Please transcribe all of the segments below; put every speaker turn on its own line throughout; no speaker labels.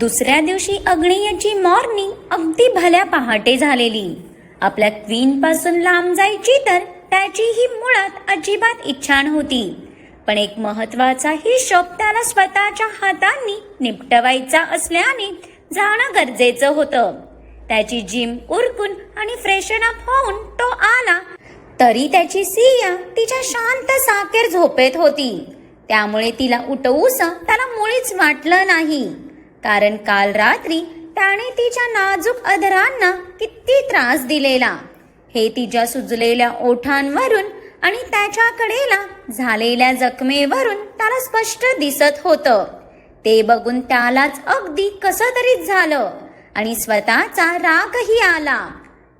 दुसऱ्या दिवशी अग्नेयाची मॉर्निंग अगदी भल्या पहाटे झालेली. आपल्या क्वीन पासून लांब जायची तर त्याची ही मुळात अजिबात इच्छा नव्हती. पण एक महत्त्वाचा हिशोब त्याला स्वतःच्या हातांनी निपटवायचा असल्याने जाणं गरजेचं होतं. त्याची जिम उरकून आणि फ्रेशन अप होऊन तो आला तरी त्याची सिया तिच्या शांत साकेर झोपेत होती. त्यामुळे तिला उठवूस त्याला मुळीच वाटलं नाही. कारण काल रात्री त्याने तिच्या नाजूक अधरांना किती त्रास दिलेला. हे तिच्या सुजलेल्या ओठांवरून आणि त्याच्या कडेला झालेल्या जखमेवरून त्याला स्पष्ट दिसत होतं. ते बघून त्यालाच अगदी कसं तरी झालं आणि स्वतःचा रागही आला.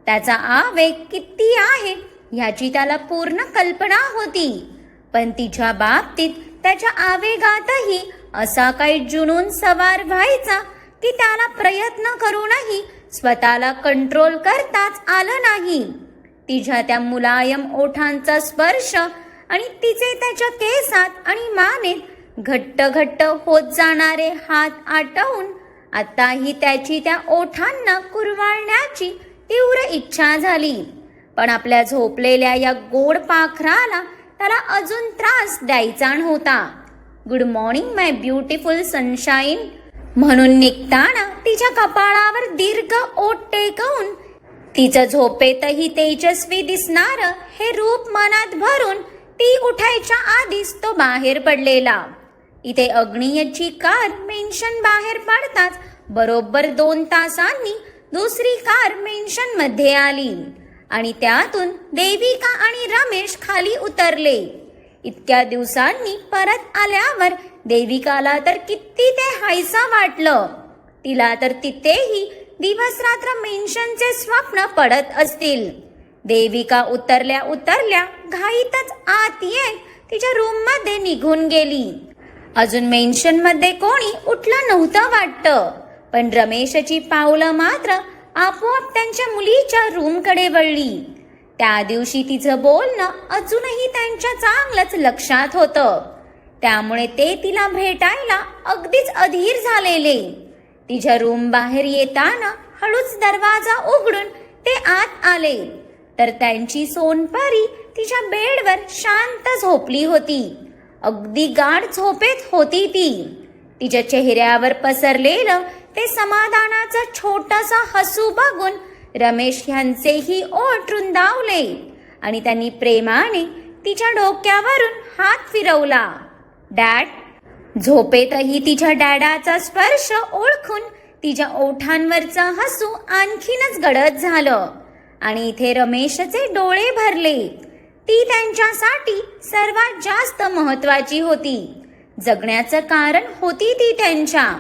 त्याचा आवेग किती आहे ह्याची त्याला पूर्ण कल्पना होती. पण तिच्या बाबतीत त्याच्या आवेगातही असा काही जुनून सवार व्हायचा की त्याला प्रयत्न करूनही स्वतःला कंट्रोल करताच आलं नाही. तिच्या त्या मुलायम ओठांचा स्पर्श आणि तिचे त्याच्या केसात आणि मानेत घट्ट घट्ट होत जाणारे हात आटवून आताही त्याची त्या ओठांना कुरवाळण्याची तीव्र इच्छा झाली. पण आपल्या झोपलेल्या या गोड पाखराला त्याला अजून त्रास द्यायचा नव्हता. Good morning my beautiful sunshine म्हणून निघताना तिच्या कपाळावर दीर्घ ओट टेकवून तिचं झोपेतही तेजस्वी दिसणार हे रूप मनात भरून ती उठायच्या आधीच तो बाहेर पडलेला. इथे अग्नियची कार मेन्शन बाहेर पडताच बरोबर दोन तासांनी दुसरी कार मेन्शनमध्ये आली आणि त्यातून देविका आणि रमेश खाली उतरले. इतक्या दिवसांनी परत आल्यावर देविकाला तर किती ते हायसा वाटलं. तिला तर तिथेही दिवस रात्र मेन्शनचे स्वप्न पडत असतील. देविका उतरल्या उतरल्या घाईतच आत येत तिच्या रूममध्ये निघून गेली. अजून मेन्शनमध्ये कोणी उठलं नव्हतं वाटतं. पण रमेशची पावलं मात्र आपोआप त्यांच्या मुलीच्या रूमकडे वळली. त्या दिवशी तिचं बोलणं अजूनही त्यांच्या चांगलंच लक्षात होतं. त्यामुळे ते तिला भेटायला अगदीच अधीर झालेले. तिच्या रूम बाहेर येताना हळूच दरवाजा उघडून ते आत आले. तर त्यांची सोनपरी तिच्या बेडवर शांत झोपली होती. अगदी गाढ झोपेत होती ती. तिच्या चेहऱ्यावर पसरलेलं ते समाधानाचं छोटंसं हसू बघून रमेश ह्यांचेही ओठ रुंदावले आणि त्यांनी प्रेमाने तिच्या डोक्यावरून हात फिरवला. डॅड झोपेतही तिच्या डॅडाचा स्पर्श ओळखून तिच्या ओठांवरचा हसू आणखीनच गडद झालं आणि इथे रमेशचे डोळे भरले. ती त्यांच्यासाठी सर्वात जास्त महत्वाची होती. जगण्याचं कारण होती ती त्यांच्या.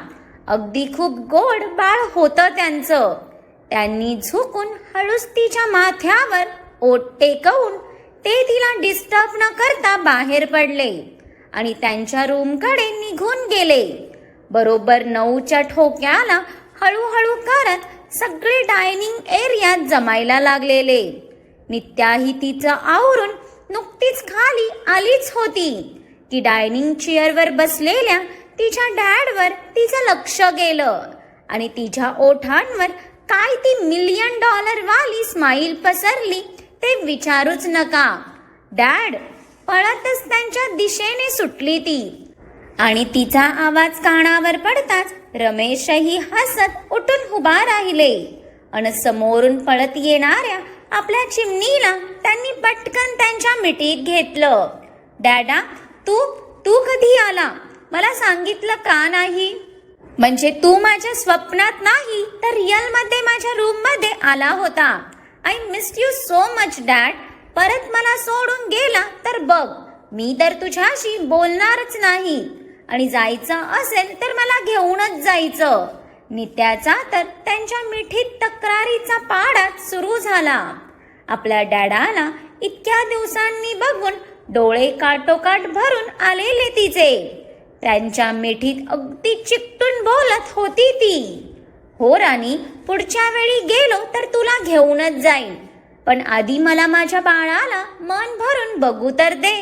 अगदी खूप गोड बाळ होतं त्यांचं. त्यांनी झुकून हळूच तिच्या माथ्यावर ओट टेकवून ते तिला डिस्टर्ब न करता बाहेर पडले आणि त्यांच्या रूमकडे निघून गेले. बरोबर नऊच्या ठोक्याला हळूहळू करत सगळे डायनिंग एरियात जमायला लागलेले. नित्याही तिचं आवरून नुकतीच खाली आलीच होती. की डायनिंग चेअरवर बसलेल्या तिच्या डॅडवर तिचं लक्ष गेलं आणि तिच्या ओठांवर काय ती मिलियन डॉलर वाली स्माईल पसरली ते विचारूच नका. डॅड पळतच त्यांच्या दिशेने सुटली ती. आणि तिचा आवाज कानावर पडताच रमेशही हसत उठून उभा राहिले. आणि समोरून पळत येणाऱ्या आपल्या चिमणीला त्यांनी पटकन त्यांच्या मिठीत घेतलं. डॅडा तू तू कधी आला? मला सांगितलं का नाही? म्हणजे तू माझ्या स्वप्नात नाही तर रिअलमध्ये माझ्या रूममध्ये आला होता. I miss you so much dad परत मला सोडून गेला तर बघ मी तर तुझ्याशी बोलणारच नाही. आणि जायचं असेल तर मला घेऊनच जायचं. नित्याचा तर त्यांच्या मिठीत तक्रारीचा पाडाच सुरू झाला. आपल्या डॅडाला इतक्या दिवसांनी बघून डोळे काटोकाट भरून आलेले तिचे. त्यांच्या मिठीत अगदी चिकटून बोलत होती ती. हो राणी पुढच्या वेळी गेलो तर तुला घेऊनच जाईन. पण आधी मला माझ्या बाळाला मन भरून बघू तर दे.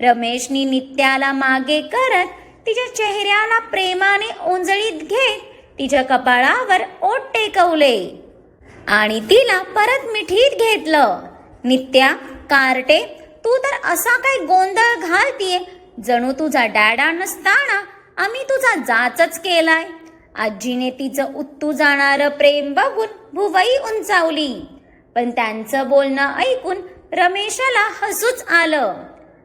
रमेशनी नित्याला मागे करत तिच्या चेहऱ्याला प्रेमाने ओंजळीत घेत तिच्या कपाळावर ओट टेकवले. आणि तिला परत मिठीत घेतलं. नित्या कार्टे तू तर असा काय गोंधळ घालतीये? जणू तुझा डॅडा नसताना आम्ही तुझा जाचच केलाय. आजीने तिचं उत्तू जाणारं प्रेम बघून भुवई उंचावली. पण त्यांचं बोलणं ऐकून रमेशाला हसूच आलं.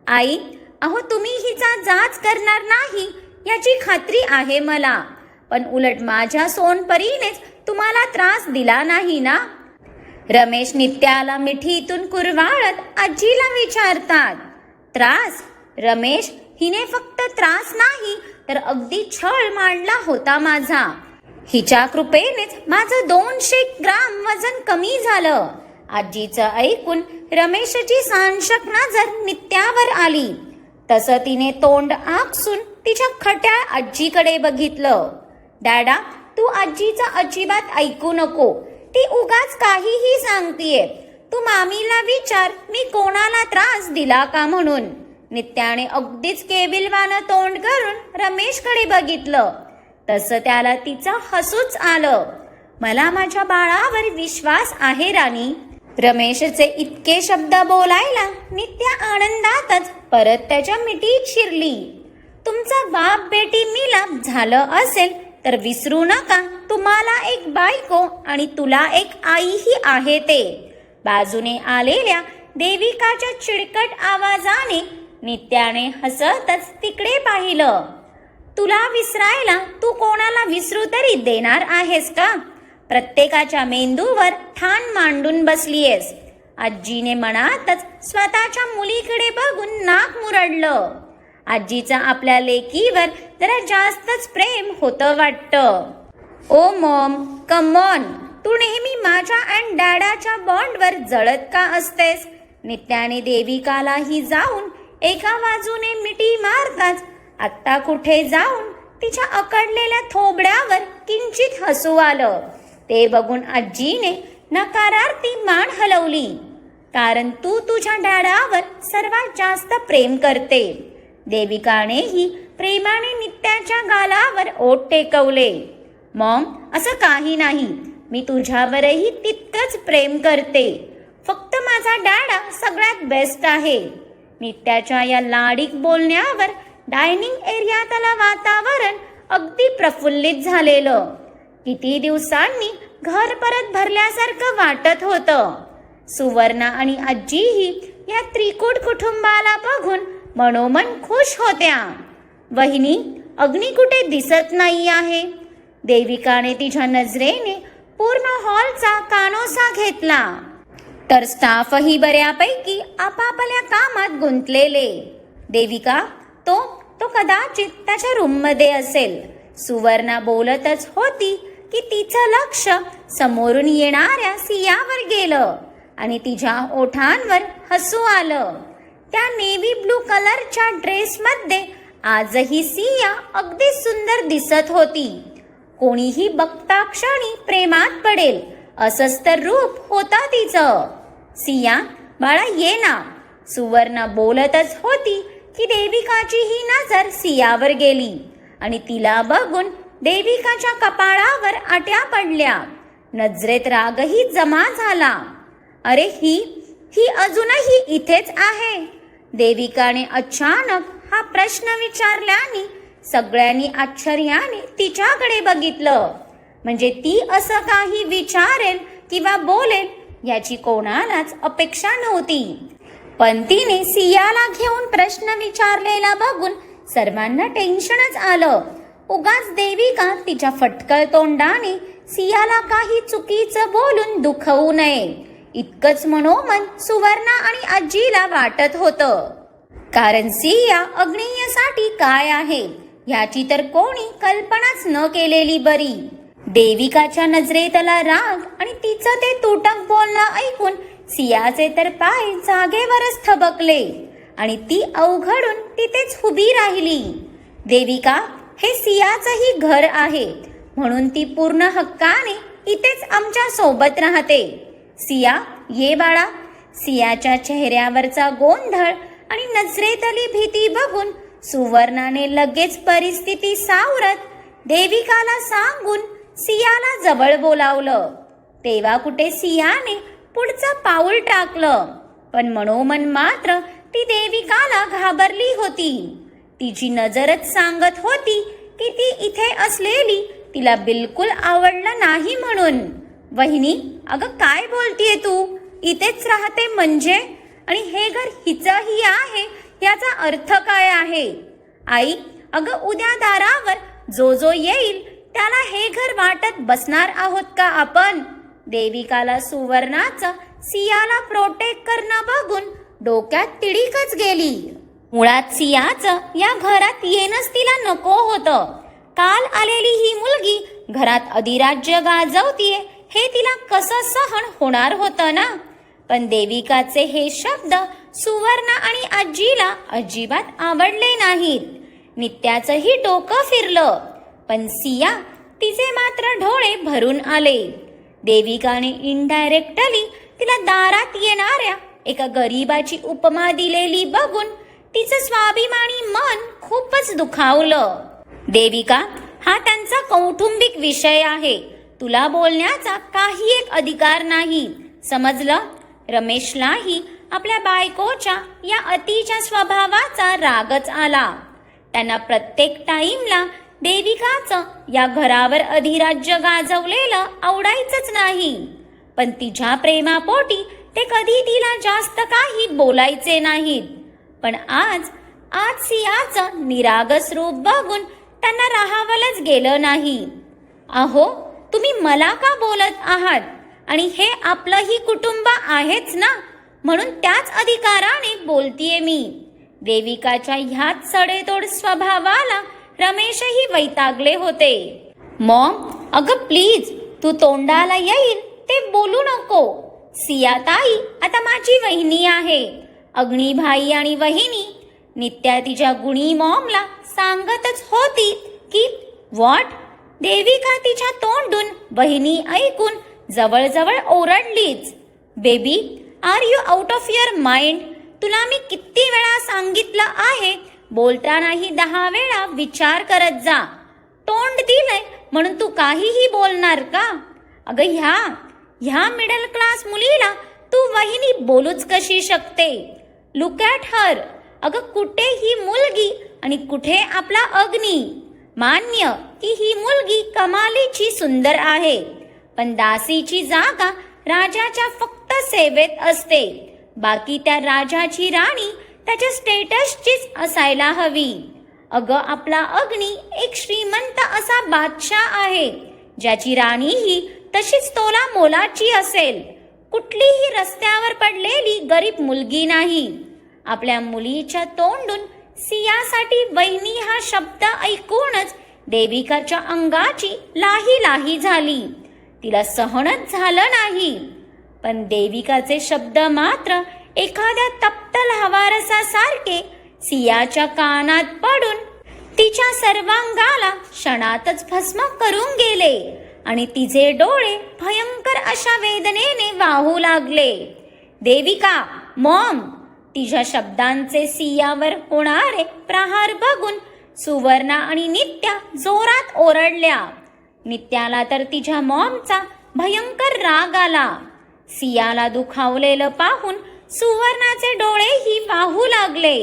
आई अहो तुम्ही हिचा जाच करणार नाही याची खात्री आहे मला. पण उलट माझ्या सोनपरीनेच तुम्हाला त्रास दिला नाही ना? रमेश नित्याला मिठीतून कुरवाळत आजीला विचारतात. त्रास? रमेश हिने फक्त त्रास नाही तर अगदी छळ मांडला होता माझा. हिच्या कृपेनेच माझं दोनशे ग्राम वजन कमी झालं. आजीचं ऐकून रमेशची सांशक नजर नित्यावर आली तसं तिने तोंड आकसून तिच्या खट्या आजीकडे बघितलं. डॅडा तू आजीचं अजिबात ऐकू नको. ती उगाच काहीही सांगतीये. तू मामीला विचार मी कोणाला त्रास दिला का म्हणून? नित्याने अगदीच केबिलवानं तोंड करून रमेशकडे बघितलं. तसं त्याला तिचं हसूच आलं. मला माझ्या बाळावर विश्वास आहे राणी. रमेशचे इतके शब्द बोलायला नित्या आनंदातच परत त्याच्या मिठीत शिरली. तुमचा बाप बेटी मिलाप झालं असेल तर विसरू नका. तुम्हाला एक बायको आणि तुला एक आईही आहे ते. बाजूने आलेल्या देविकाच्या चिडकट आवाजाने नित्याने हसतच तिकडे पाहिलं. तुला विसरायला तू कोणाला विसरू तरी देणार आहेस का? प्रत्येकाच्या मेंदूवर ठाण मांडून बसलीयेस. आजीने मनातच स्वतःच्या मुलीकडे बघून नाक मुरडलं. आजीचा आपल्या लेकीवर जरा जास्तच प्रेम होतं वाटतं. ओ मॉम कमॉन तू नेहमी माझ्या अँड डॅडाच्या बॉन्डवर जळत का असतेस? नित्याने देविकालाही जाऊन एका बाजूने मिठी मारताच आत्ता कुठे जाऊन तिच्या अकडलेल्या थोबड्यावर किंचित हसू आलं. ते बघून आजीने नकारार्थी मान हलवली. कारण तू तुझ्या डॅडावर सर्वात जास्त प्रेम करते. देविकानेही प्रेमाने नित्याच्या गालावर ओट टेकवले. मॉम असं काही नाही. मी तुझ्यावरही तितकंच प्रेम करते. फक्त माझा डॅडा सगळ्यात बेस्ट आहे. नित्याच्या या लाडीक बोलण्यावर डायनिंग एरियातला वातावरण अगदी प्रफुल्लित झालेलं. किती दिवसांनी घर परत भरल्यासारखं वाटत होतं. सुवर्णा आणि आजीही या त्रिकूट कुटुंबाला बघून मनोमन खुश होत्या. वहिनी अग्नी कुठे दिसत नाही आहे? देविकाने तिच्या नजरेने पूर्ण हॉलचा कानोसा घेतला. तर स्टाफही बऱ्यापैकी आपापल्या कामात गुंतलेले. देविका तो तो कदाचित त्याच्या रूममध्ये असेल. सुवर्णा बोलतच होती की तिचं लक्ष समोरून येणाऱ्या सियावर गेलं आणि तिच्या ओठांवर हसू आलं. त्या नेव्ही ब्लू कलरच्या ड्रेसमध्ये आजही सिया अगदी सुंदर दिसत होती. कोणीही बघता क्षणी प्रेमात पडेल. असंच तर रूप होता तिचं. सिया बाळा ये ना. सुवर्ण बोलतच होती की देविकाची ही नजर सियावर गेली आणि तिला बघून देविकाच्या कपाळावर आट्या पडल्या. नजरेत रागही जमा झाला. अरे ही ही अजूनही इथेच आहे. देविकाने अचानक हा प्रश्न विचारल्याने सगळ्यांनी आश्चर्याने तिच्याकडे बघितलं. म्हणजे ती असं काही विचारेल किंवा बोलेल याची कोणालाच अपेक्षा नव्हती. पण तिने सियाला घेऊन प्रश्न विचारलेला बघून सर्वांना टेन्शनच आलं. उगाच देविका तिच्या फटकळ तोंडाने सियाला काही चुकीचं बोलून दुखवू नये. इतकंच मनोमन सुवर्णा आणि आजीला वाटत होतं. कारण सिया अग्नेयसाठी काय आहे? याची तर कोणी कल्पनाच न केलेली बरी. देविकाच्या नजरेतला राग आणि तिचं ते तुटक बोलणं ऐकून सियाचे तर पाय जागेवरच थबकले आणि ती अवघडून तिथेच उभी राहिली. देविका हे सियाचंही घर आहे. म्हणून ती पूर्ण हक्काने इथेच आमच्यासोबत राहते. सिया ये बाळा. सियाच्या चेहऱ्यावरचा गोंधळ आणि नजरेतली भीती बघून सुवर्णाने लगेच परिस्थिती सावरत देविकाला सांगून सियाला जवळ बोलावलं. तेव्हा कुठे सियाने पुढचं पाऊल टाकलं. पण मनोमन मात्र ती देविकाला घाबरली होती. तिची नजरच सांगत होती की ती इथे असलेली तिला बिलकुल आवडलं नाही म्हणून. वहिनी अगं काय बोलतीये तू? इथेच राहते म्हणजे? आणि हे घर हिचंही आहे याचा अर्थ काय आहे? आई अगं उद्या दारावर जो जो येईल त्याला हे घर वाटत बसणार आहोत का आपण? देविकाला सुवर्णाचं सियाला प्रोटेक्ट करणं बघून डोक्यात तिडीकच गेली. मुळात सियाचं या घरात येणंच तिला नको होतं. काल आलेली ही मुलगी घरात अधिराज्य गाजवतीये हे तिला कसं सहन होणार होतं ना? पण देविकाचे हे शब्द सुवर्ण आणि आजीला अजिबात आवडले नाहीत. नित्याचंही डोकं फिरलं. पण सिया तिचे मात्र डोळे भरून आले. देविकाने इनडायरेक्टली तिला दारात येणाऱ्या एका गरीबाची उपमा दिलेली बघून तिचं स्वाभिमानी मन खूपच दुखावलं. देविका हा त्यांचा कौटुंबिक विषय आहे. तुला बोलण्याचा काही एक अधिकार नाही. समजलं? रमेशलाही आपल्या बायकोच्या या अतिच्या स्वभावाचा रागच आला. त्यांना प्रत्येक टाईमला देविकाचं. या घरावर अधिराज्य गाजवलेलं आवडायचंच नाही. पण तिच्या प्रेमापोटी ते कधी तिला जास्त काही बोलायचे नाहीत. पण आज आज सियाचं निरागस रूप बघून त्यांना राहावलंच गेलं नाही. अहो तुम्ही मला का बोलत आहात? आणि हे आपलंही कुटुंब आहेच ना? म्हणून त्याच अधिकाराने बोलतीये मी. देविकाच्या ह्याच सडेतोड स्वभावाला रमेशही वैतागले होते. मॉम अगं प्लीज तू तोंडाला येईल ते बोलू नको. सियाताई आता माझी वहिनी आहे. अग्निभाई आणि वहिनी नित्या तिच्या गुणी मॉमला सांगतच होती की व्हॉट देविका तिच्या तोंडून बहिणी ऐकून जवळजवळ ओरडलीच. Baby are you out of your mind? तुला मी किती वेळा सांगितलं आहे बोलतानाही दहा वेळा विचार करत जा. तोंड दिलंय म्हणून तू काहीही बोलणार का? अगं ह्या ह्या मिडल क्लास मुलीला तू वहिनी बोलूच कशी शकते? लुक ॲट हर अगं कुठे ही मुलगी आणि कुठे आपला अग्नी? मान्य की ही मुलगी कमालीची सुंदर आहे. पण दासीची जागा राजाच्या फक्त सेवेत असते. बाकी त्या राजाची राणी त्याच्या स्टेटसचीच असायला हवी. अगं आपला अग्नी एक श्रीमंत असा बादशाह आहे. ज्याची राणीही तशीच तोला मोलाची असेल. कुठलीही रस्त्यावर पडलेली गरीब मुलगी नाही. आपल्या मुलीच्या तोंडून सियासाठी वहिनी हा शब्द ऐकूनच देविकाच्या अंगाची लाही लाही झाली. तिला सहनच झालं नाही. पण देविकाचे शब्द मात्र एखाद्या तप्त लहावारसासारखे सियाच्या कानात पडून तिच्या सर्वांगाला क्षणातच भस्म करून गेले आणि तिचे डोळे भयंकर अशा वेदनेने वाहू लागले. देविका मॉम तिच्या शब्दांचे सियावर होणारे प्रहार बघून सुवर्णा आणि नित्या जोरात ओरडल्या. नित्याला तर तिच्या मॉमचा भयंकर राग आला. सियाला दुखावलेलं पाहून सुवर्णाचे डोळेही वाहू लागले.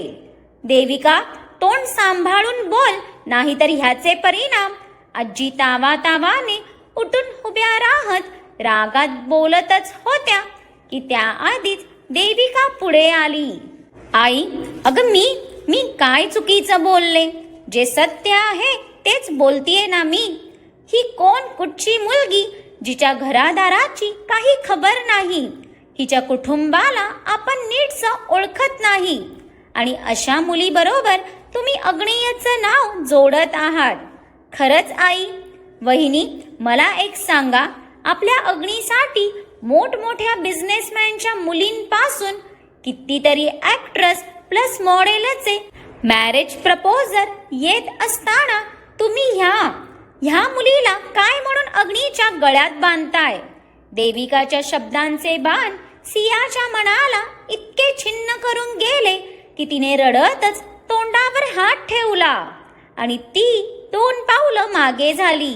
देविका तोंड सांभाळून बोल नाहीतर ह्याचे परिणाम. आजी तावा तावाने उठून उभ्या राहत रागात बोलतच होत्या की त्याआधीच देविका पुढे आली. आई अगं मी मी काय चुकीचं बोलले? जे सत्य आहे तेच बोलतीये ना मी? ही कोण कुठची मुलगी जिच्या घरादाराची काही खबर नाही? हिच्या कुटुंबाला आपण नीटस ओळखत नाही. आणि अशा मुलीबरोबर तुम्ही अग्नेयचं नाव जोडत आहात. खरंच आई वहिनी मला एक सांगा आपल्या अग्नीसाठी मोठमोठ्या बिझनेसमॅनच्या मुलींपासून कितीतरी ॲक्ट्रेस प्लस मॉडेलचे मॅरेज प्रपोजर येत असताना तुम्ही ह्या ह्या मुलीला काय म्हणून अग्नीच्या गळ्यात बांधताय? देविकाच्या शब्दांचे बाण सियाच्या मनाला इतके छिन्न करून गेले की तिने रडतच तोंडावर हात ठेवला आणि ती दोन पावलं मागे झाली.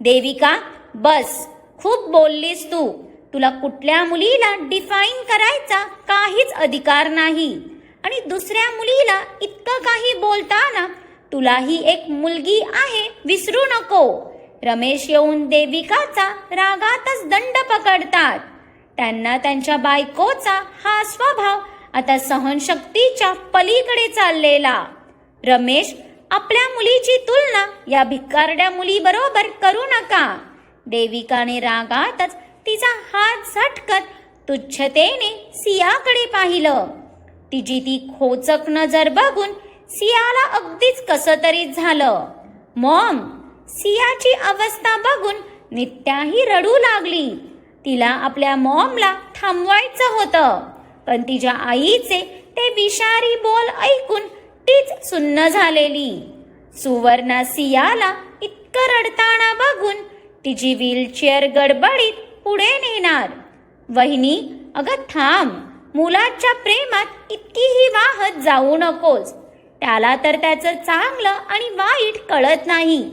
देविका बस खूप बोललीस तू. तुला कुठल्या मुलीला डिफाईन करायचा काहीच अधिकार नाही. आणि दुसऱ्या मुलीला इतकं काही बोलताना तुलाही एक मुलगी आहे विसरू नको. रमेश येऊन देविकाचा रागातच दंड पकडतात. त्यांना त्यांच्या बायकोचा हा स्वभाव आता सहनशक्तीच्या पलीकडे चाललेला. रमेश आपल्या मुलीची तुलना या भिकारड्या मुलीबरोबर करू नका. देविकाने रागातच तिचा हात झटकत तुच्छतेने सियाकडे पाहिलं. तिची ती खोचक नजर बघून सियाला अगदीच कसं तरी झालं. मॉम सियाची अवस्था बघून नित्याही रडू लागली. तिला आपल्या मॉमला थांबवायचं होतं पण तिच्या आईचे ते विषारी बोल ऐकून तीच सुन्न झालेली. सुवर्णा सियाला इतकं रडताना बघून तिची व्हीलचेअर गडबडीत पुढे नेणार. वहिनी अगं थांब मुलाच्या प्रेमात इतकीही वाहत जाऊ नकोस. त्याला तर त्याचं चांगलं आणि वाईट कळत नाही.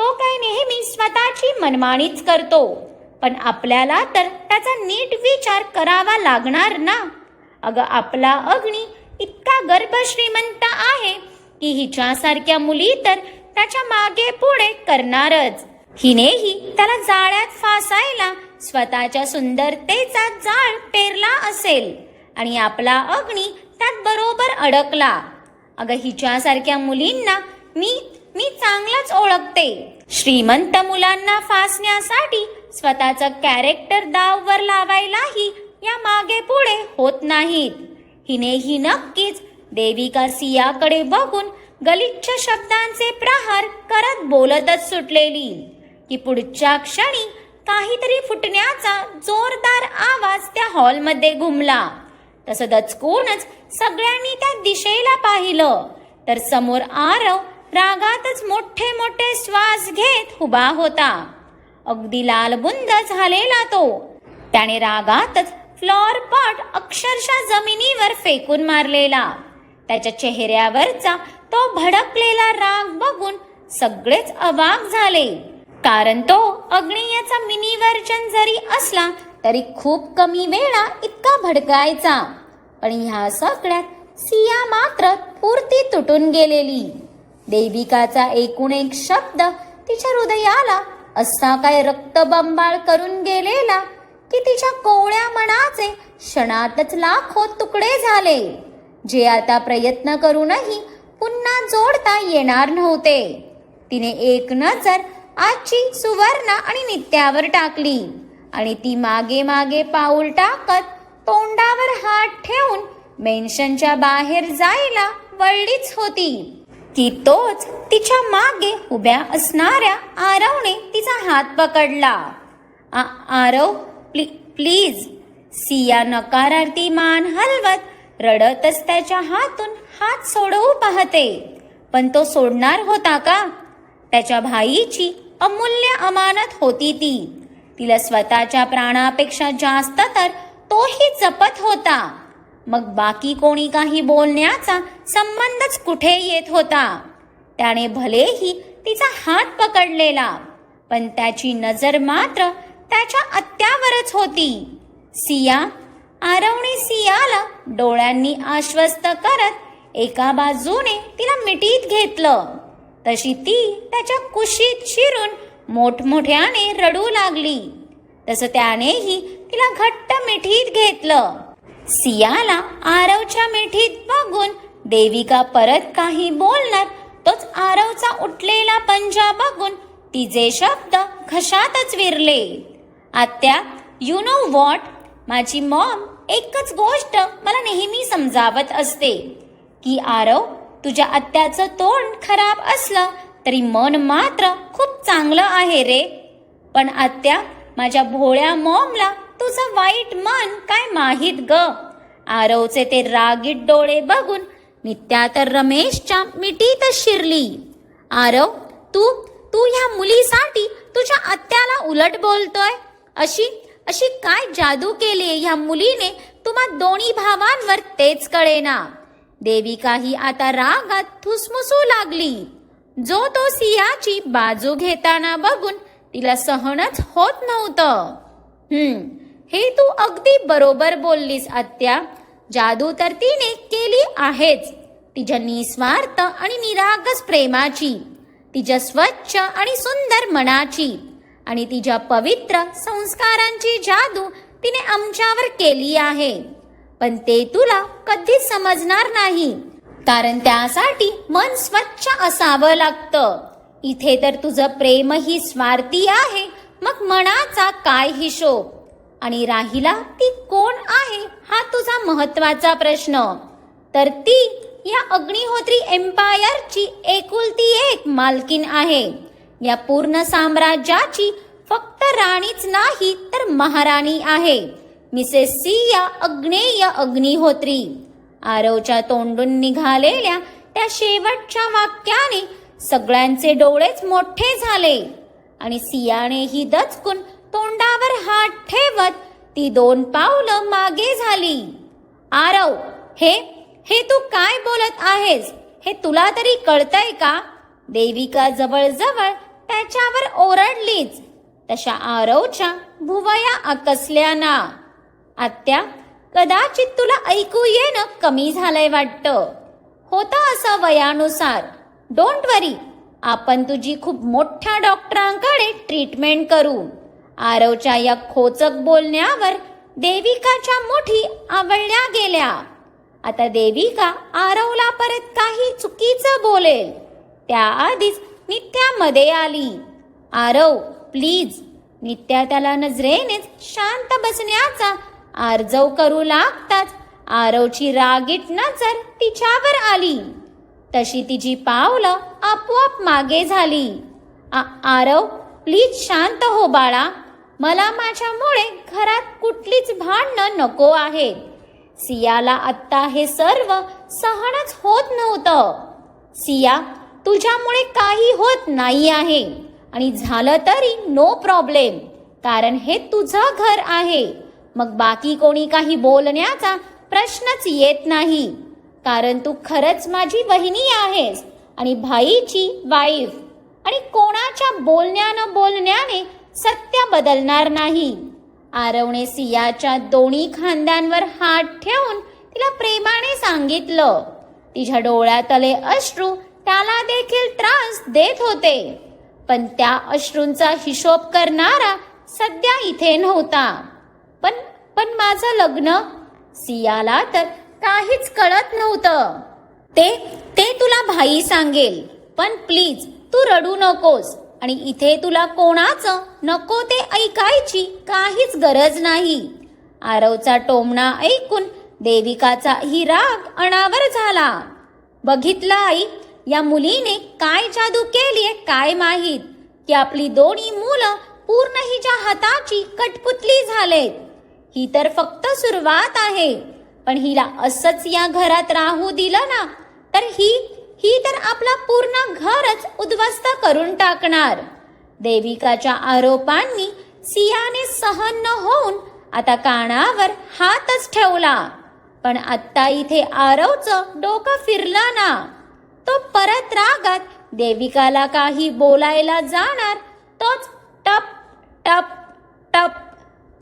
तो काय नेहमी स्वतःची मनमानीच करतो. पण आपल्याला तर त्याचा नीट विचार करावा लागणार ना. अगं आपला अग्नी इतका गर्भश्रीमंत आहे की हिच्यासारख्या मुली तर त्याच्यामागे पुढे करणारच. हिनेही त्याला जाळ्यात फासायला स्वतःच्या सुंदरतेचा जाळ पेरला असेल आणि आपला अग्नी त्यात बरोबर अडकला. अगं हिच्यासारख्या मुलींना मी मी चांगलंच ओळखते. श्रीमंत मुलांना फासण्यासाठी स्वतःचं कॅरेक्टर दाववर लावायलाही या मागे पुढे होत नाहीत. हिने ही नक्कीच देविका सियाकडे बघून गलिच्छ शब्दांचे प्रहार करत बोलतच सुटलेली. की पुढच्या क्षणी काहीतरी फुटण्याचा जोरदार आवाज त्या हॉलमध्ये घुमला. तसं दचकूनच सगळ्यांनी त्या दिशेला पाहिलं. तर समोर आरव रागातच मोठे मोठे श्वास घेत उभा होता. अगदी लालबुंद झालेला तो. त्याने रागातच फ्लॉर पॉट अक्षरशः जमिनीवर फेकून मारलेला. त्याच्या चेहऱ्यावरचा तो भडकलेला राग बघून सगळेच अवाक झाले. कारण तो अग्नियाचा मिनी वर्जन जरी असला तरी खूप कमी वेळा इतका भडकायचा. पण ह्या सगळ्यात सिया मात्र पूर्ती तुटून गेलेली. देविकाचा एकूण एक शब्द तिच्या हृदयाला असा काय रक्तबंबाळ करून गेलेला की तिच्या कोवळ्या मनाचे क्षणातच लाखो तुकडे झाले जे आता प्रयत्न करूनही पुन्हा जोडता येणार नव्हते. तिने एक नजर आजची सुवर्णा आणि नित्यावर टाकली आणि ती मागे मागे पाऊल टाकत तोंडावर हात ठेवून मेन्शनच्या बाहेर जायला वळलीच होती. की तोच तिच्यामागे उभ्या असणाऱ्या आरवने तिचा हात पकडला. आ आरव प्ली प्लीज सिया नकारार्थी मान हलवत रडतच त्याच्या हातून हात सोडवू पाहते. पण तो सोडणार होता का? त्याच्या भाईची अमूल्य अमानत होती ती. तिला स्वतःच्या प्राणापेक्षा जास्त तर तोही जपत होता. मग बाकी कोणी काही बोलण्याचा संबंधच कुठे येत होता? त्याने भलेही तिचा हात पकडलेला पण त्याची नजर मात्र त्याच्या अत्यावरच होती. सिया आरवणी सियाला डोळ्यांनी आश्वस्त करत एका बाजूने तिला मिठीत घेतलं. तशी ती त्याच्या कुशीत शिरून मोठमोठ्याने रडू लागली. तसं त्यानेही तिला घट्ट मिठीत घेतलं. सियाला आरवच्या मिठीत बघून देविका परत काही बोलणार तोच आरवचा उठलेला पंजा बघून तिचे शब्द घशातच विरले. आत्या यू नो वॉट माझी मॉम एकच गोष्ट मला नेहमी समजावत असते की आरव तुझ्या आत्याचं तोंड खराब असलं तरी मन मात्र खूप चांगलं आहे रे. पण आत्या माझ्या भोळ्या मॉमला तुझं वाईट मन काय माहीत ग? आरवचे ते रागीट डोळे बघून नित्या तर रमेशच्या मिठीतच शिरली. आरव तू तू ह्या मुलीसाठी तुझ्या आत्याला उलट बोलतोय? अशी अशी काय जादू केली ह्या मुलीने? तुम्हा दोन्ही भावांवर तेच कळेना. देविका ही आता रागात थुसमुसू लागली. जो तो सियाची बाजू घेताना बघून तिला सहनच होत नव्हतं. हम्म. हे तू अगदी बरोबर बोललीस आत्या. जादू तर तिने केली आहेच. तिच्या निस्वार्थ आणि निरागस प्रेमाची तिच्या स्वच्छ आणि सुंदर मनाची आणि तिच्या पवित्र संस्कारांची जादू तिने आमच्यावर केली आहे. पण ते तुला कधीच समजणार नाही कारण त्यासाठी मन स्वच्छ असावं लागतं. इथे तर तुझं प्रेमही स्वार्थी आहे मग मनाचा काय हिशोब? आणि राहिला ती कोण आहे? हा तुझा महत्त्वाचा प्रश्न. तर ती या अग्निहोत्री एम्पायरची एकुलती एक मालकीन आहे. या पूर्ण साम्राज्याची फक्त राणीच नाही तर महाराणी आहे. मिसेस सिया अग्नेय अग्निहोत्री. आरवच्या तोंडून निघालेल्या त्या शेवटच्या वाक्याने सगळ्यांचे डोळेच मोठे झाले आणि सियाने ही दचकून तोंडावर हात ठेवत ती दोन पावलं मागे झाली. आरव हे हे तू काय बोलत आहेस? हे तुला तरी कळतंय का? देविका जवळजवळ त्याच्यावर ओरडलीच. तशा आरवच्या भुवया आकसल्या ना आत्या कदाचित तुला ऐकू येणं कमी झालंय वाटतं. होतं असं वयानुसार. डोंट वरी आपण तुझी खूप मोठ्या डॉक्टरांकडे ट्रीटमेंट करू. आरवच्या या खोचक बोलण्यावर देविकाच्या मोठी आवडल्या गेल्या. आता देविका आरवला परत काही चुकीचं बोलेल. त्याआधीच नित्यामध्ये आली. आरव प्लीज. नित्या त्याला नजरेनेच शांत बसण्याचा आरजव करू लागताच आरवची रागीट नजर तिच्यावर आली. तशी तिची पावलं आपोआप मागे झाली. आरव प्लीज शांत हो बाळा. मला माझ्यामुळे घरात कुठलीच भांडणं नको आहे. सियाला आत्ता हे सर्व सहनच होत नव्हतं. सिया तुझ्यामुळे काही होत नाही आहे. आणि झालं तरी नो प्रॉब्लेम कारण हे तुझं घर आहे. मग बाकी कोणी काही बोलण्याचा प्रश्नच येत नाही. कारण तू खरंच माझी वहिनी आहेस आणि भाईची वाईफ आणि कोणाच्या बोलण्यानं बोलण्याने सत्य बदलणार नाही. आरवणे सियाच्या दोन्ही खांद्यांवर हात ठेवून तिला प्रेमाने सांगितलं. तिच्या डोळ्यातले अश्रू त्याला देखील त्रास देत होते. पण त्या अश्रूंचा हिशोब करणारा सध्या इथे नव्हता. पण पण माझं लग्न? सियाला तर काहीच कळत नव्हतं. ते ते तुला भाई सांगेल. पण प्लीज तू रडू नकोस. आणि इथे तुला कोणाचं नको ते ऐकायची काहीच गरज नाही. आरवचा टोमणा ऐकून देविकाचा ही राग अनावर झाला. बघितलं आई या मुलीने काय जादू केलीये काय माहीत? की आपली दोन्ही मुलं पूर्ण हिच्या हाताची कटपुतली झालेत. ही तर फक्त सुरुवात आहे. पण हिला असंच या घरात राहू दिलं ना तर ही ही तर आपला पूर्ण घरच उद्ध्वस्त करून टाकणार. देविकाच्या आरोपांनी सियाने सहन न होऊन आता कानावर हातच ठेवला. पण आत्ता इथे आरवचं डोकं फिरलं ना तो परत रागात देविकाला काही बोलायला जाणार. तोच टप टप टप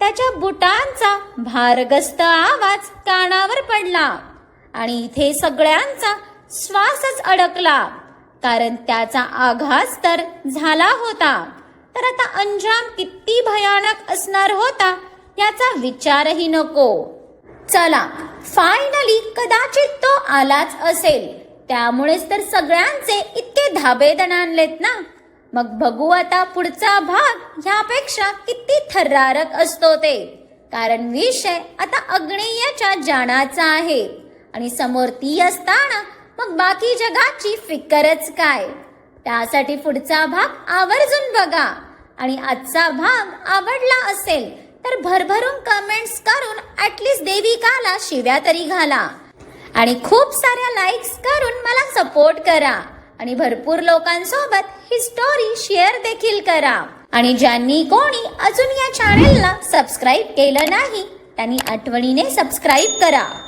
त्याच्या बुटांचा भारगस्त आवाज कानावर पडला. आणि इथे सगळ्यांचा श्वासच अडकला. कारण त्याचा आघात तर झाला होता. तर आता अंजाम किती भयानक असणार होता याचा विचारही नको. चला फायनली कदाचित तो आलाच असेल. त्यामुळेच तर सगळ्यांचे इतके धाबेदण आणलेत ना. मग बघू आता पुढचा भाग ह्यापेक्षा किती थरारक असतो ते. कारण विषय आता अग्नेयाच्या जाण्याचा आहे. आणि समोर ती असताना मग बाकी जगाची फिकरच काय? त्यासाठी पुढचा भाग आवर्जून बघा. आणि आजचा भाग आवडला असेल तर भरभरून कमेंट्स करून ऍटलिस्ट देविकाला शिव्या तरी घाला. आणि खूप साऱ्या लाईक्स करून मला सपोर्ट करा. आणि भरपूर लोकांसोबत ही स्टोरी शेअर देखील करा. आणि ज्यांनी कोणी अजून या चॅनेलला सबस्क्राईब केलं नाही त्यांनी आठवणीने सबस्क्राईब करा.